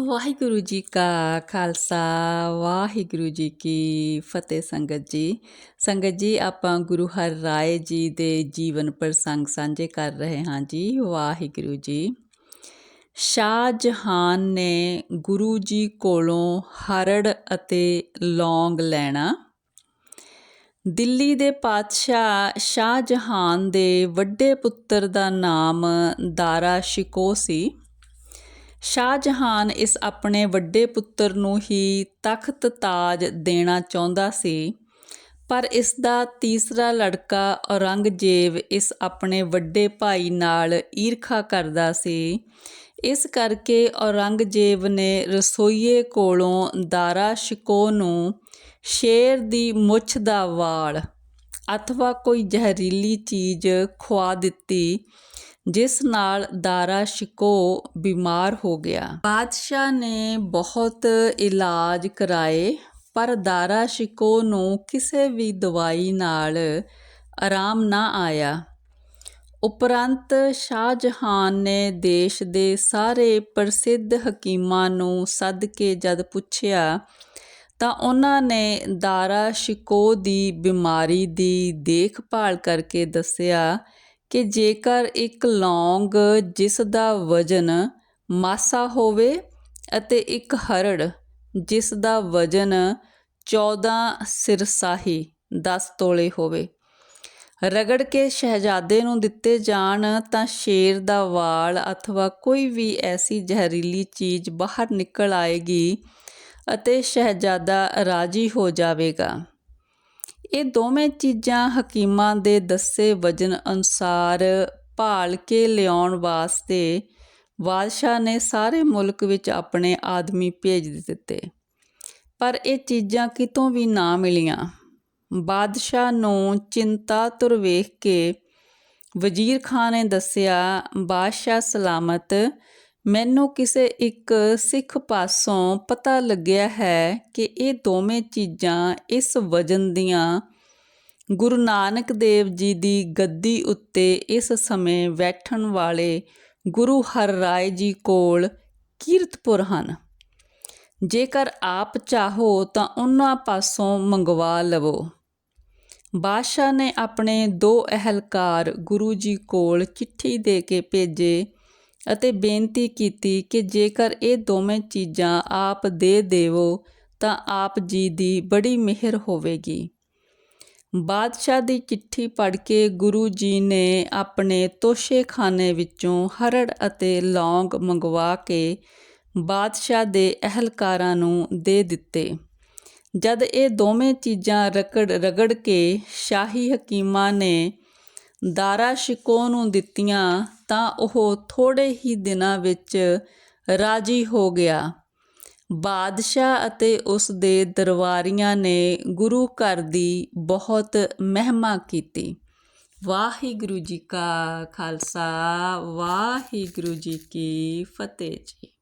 ਵਾਹਿਗੁਰੂ ਜੀ ਕਾ ਖਾਲਸਾ, ਵਾਹਿਗੁਰੂ ਜੀ ਕੀ ਫਤਿਹ ਸੰਗਤ ਜੀ। ਸੰਗਤ ਜੀ, ਆਪਾਂ ਗੁਰੂ ਹਰ ਰਾਏ ਜੀ ਦੇ ਜੀਵਨ ਪ੍ਰਸੰਗ ਸਾਂਝੇ ਕਰ ਰਹੇ ਹਾਂ ਜੀ, ਵਾਹਿਗੁਰੂ ਜੀ। ਸ਼ਾਹ ਜਹਾਨ ਨੇ ਗੁਰੂ ਜੀ ਕੋਲੋਂ ਹਰੜ ਅਤੇ ਲੌਂਗ ਲੈਣਾ। ਦਿੱਲੀ ਦੇ ਪਾਤਸ਼ਾਹ ਸ਼ਾਹ ਜਹਾਨ ਦੇ ਵੱਡੇ ਪੁੱਤਰ ਦਾ ਨਾਮ ਦਾਰਾ ਸ਼ਿਕੋ ਸੀ। ਸ਼ਾਹਜਹਾਨ ਇਸ ਆਪਣੇ ਵੱਡੇ ਪੁੱਤਰ ਨੂੰ ਹੀ ਤਖਤ ਤਾਜ ਦੇਣਾ ਚਾਹੁੰਦਾ ਸੀ, ਪਰ ਇਸ ਦਾ ਤੀਸਰਾ ਲੜਕਾ ਔਰੰਗਜ਼ੇਬ ਇਸ ਆਪਣੇ ਵੱਡੇ ਭਾਈ ਨਾਲ ਈਰਖਾ ਕਰਦਾ ਸੀ। ਇਸ ਕਰਕੇ ਔਰੰਗਜ਼ੇਬ ਨੇ ਰਸੋਈਏ ਕੋਲੋਂ ਦਾਰਾ ਸ਼ਿਕੋ ਨੂੰ ਸ਼ੇਰ ਦੀ ਮੁੱਛ ਦਾ ਵਾਲ ਅਥਵਾ ਕੋਈ ਜ਼ਹਿਰੀਲੀ ਚੀਜ਼ ਖਵਾ ਦਿੱਤੀ, ਜਿਸ ਨਾਲ ਦਾਰਾ ਸ਼ਿਕੋ ਬਿਮਾਰ ਹੋ ਗਿਆ। ਬਾਦਸ਼ਾਹ ਨੇ ਬਹੁਤ ਇਲਾਜ ਕਰਾਏ, ਪਰ ਦਾਰਾ ਸ਼ਿਕੋ ਨੂੰ ਕਿਸੇ ਵੀ ਦਵਾਈ ਨਾਲ ਆਰਾਮ ਨਾ ਆਇਆ। ਉਪਰੰਤ ਸ਼ਾਹਜਹਾਨ ਨੇ ਦੇਸ਼ ਦੇ ਸਾਰੇ ਪ੍ਰਸਿੱਧ ਹਕੀਮਾਂ ਨੂੰ ਸੱਦ ਕੇ ਜਦ ਪੁੱਛਿਆ ਤਾਂ ਉਹਨਾਂ ਨੇ ਦਾਰਾ ਸ਼ਿਕੋ ਦੀ ਬਿਮਾਰੀ ਦੀ ਦੇਖਭਾਲ ਕਰਕੇ ਦੱਸਿਆ ਕਿ ਜੇਕਰ ਇੱਕ ਲੌਂਗ ਜਿਸ ਦਾ ਵਜਨ ਮਾਸਾ ਹੋਵੇ ਅਤੇ ਇੱਕ ਹਰੜ ਜਿਸ ਦਾ ਵਜਨ 14 ਸਿਰਸਾਹੀ 10 ਤੋਲੇ ਹੋਵੇ। ਰਗੜ ਕੇ ਸ਼ਹਿਜ਼ਾਦੇ ਨੂੰ ਦਿੱਤੇ ਜਾਣ ਤਾਂ ਸ਼ੇਰ ਦਾ ਵਾਲ ਅਥਵਾ ਕੋਈ ਵੀ ਐਸੀ ਜ਼ਹਿਰੀਲੀ ਚੀਜ਼ ਬਾਹਰ ਨਿਕਲ ਆਏਗੀ ਅਤੇ ਸ਼ਹਿਜ਼ਾਦਾ ਰਾਜੀ ਹੋ ਜਾਵੇਗਾ। ਇਹ ਦੋਵੇਂ ਚੀਜ਼ਾਂ ਹਕੀਮਾਂ ਦੇ ਦੱਸੇ ਵਜਨ ਅਨੁਸਾਰ ਭਾਲ ਕੇ ਲਿਆਉਣ ਵਾਸਤੇ ਬਾਦਸ਼ਾਹ ਨੇ ਸਾਰੇ ਮੁਲਕ ਵਿੱਚ ਆਪਣੇ ਆਦਮੀ ਭੇਜ ਦਿੱਤੇ। ਪਰ ਇਹ ਚੀਜ਼ਾਂ ਕਿਤੋਂ ਵੀ ਨਾ ਮਿਲੀਆਂ। ਬਾਦਸ਼ਾਹ ਨੂੰ ਚਿੰਤਾ ਤੁਰ ਵੇਖ ਕੇ ਵਜ਼ੀਰ ਖਾਨ ਨੇ ਦੱਸਿਆ, ਬਾਦਸ਼ਾਹ ਸਲਾਮਤ ਮੈਨੂੰ ਕਿਸੇ ਇੱਕ ਸਿੱਖ ਪਾਸੋਂ ਪਤਾ ਲੱਗਿਆ ਹੈ ਕਿ ਇਹ ਦੋਵੇਂ ਚੀਜ਼ਾਂ ਇਸ ਵਜਨ ਦੀਆਂ ਗੁਰੂ ਨਾਨਕ ਦੇਵ ਜੀ ਦੀ ਗੱਦੀ ਉੱਤੇ ਇਸ ਸਮੇਂ ਬੈਠਣ ਵਾਲੇ ਗੁਰੂ ਹਰ ਰਾਏ ਜੀ ਕੋਲ ਕੀਰਤਪੁਰ ਹਨ। ਜੇਕਰ ਆਪ ਚਾਹੋ ਤਾਂ ਉਹਨਾਂ ਪਾਸੋਂ ਮੰਗਵਾ ਲਵੋ। ਬਾਦਸ਼ਾਹ ਨੇ ਆਪਣੇ ਦੋ ਅਹਲਕਾਰ ਗੁਰੂ ਜੀ ਕੋਲ ਚਿੱਠੀ ਦੇ ਕੇ ਭੇਜੇ ਅਤੇ ਬੇਨਤੀ ਕੀਤੀ ਕਿ ਜੇਕਰ ਇਹ ਦੋਵੇਂ ਚੀਜ਼ਾਂ ਆਪ ਦੇ ਦੇਵੋ, ਤਾਂ ਆਪ ਜੀ ਦੀ ਬੜੀ ਮਿਹਰ ਹੋਵੇਗੀ। ਬਾਦਸ਼ਾਹ ਦੀ ਚਿੱਠੀ ਪੜ੍ਹ ਕੇ ਗੁਰੂ ਜੀ ਨੇ ਆਪਣੇ ਤੋਸ਼ੇਖਾਨੇ ਵਿੱਚੋਂ ਹਰੜ ਅਤੇ ਲੌਂਗ ਮੰਗਵਾ ਕੇ ਬਾਦਸ਼ਾਹ ਦੇ ਅਹਲਕਾਰਾਂ ਨੂੰ ਦੇ ਦਿੱਤੇ। ਜਦ ਇਹ ਦੋਵੇਂ ਚੀਜ਼ਾਂ ਰਗੜ ਰਗੜ ਕੇ ਸ਼ਾਹੀ ਹਕੀਮਾਂ ਨੇ ਦਾਰਾ ਸ਼ਿਕੋ ਨੂੰ ਦਿੱਤੀਆਂ ਤਾਂ ਉਹ ਥੋੜੇ ਹੀ ਦਿਨਾਂ ਵਿੱਚ ਰਾਜੀ ਹੋ ਗਿਆ। ਬਾਦਸ਼ਾਹ ਅਤੇ ਉਸ ਦੇ ਦਰਬਾਰੀਆਂ ਨੇ ਗੁਰੂ ਘਰ ਦੀ ਬਹੁਤ ਮਹਿਮਾ ਕੀਤੀ। ਵਾਹਿਗੁਰੂ ਜੀ ਕਾ ਖਾਲਸਾ, ਵਾਹਿਗੁਰੂ ਜੀ ਕੀ ਫਤਿਹ ਜੀ।